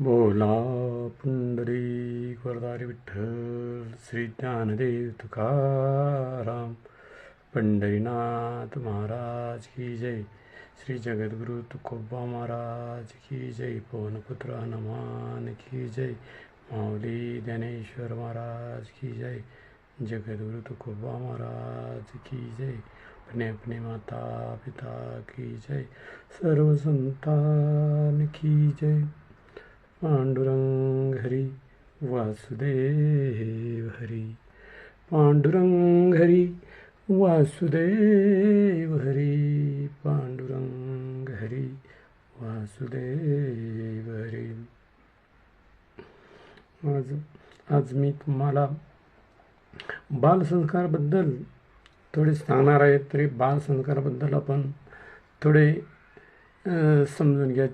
बोला पुंडरी वरदारी विठ्ठल, श्री ज्ञानदेव तुकाराम पंढरीनाथ महाराज की जय। श्री जगद्गुरु तुकोबा महाराज की जय। पवनपुत्र हनुमान की जय। माऊली ज्ञानेश्वर महाराज की जय। जगद्गुरु तुकोबा महाराज की जय। अपने अपने माता पिता की जय। सर्व संतान की जय। पांडुरंग हरी वासुदेव हरी। पांडुरंग हरी वासुदेव हरी। पांडुरंग हरी वासुदेव हरी। आज आज मी तुम्हाला बालसंस्कारबद्दल थोडे सांगणार आहे तरी बालसंस्काराबद्दल आपण थोडे समजून घ्या.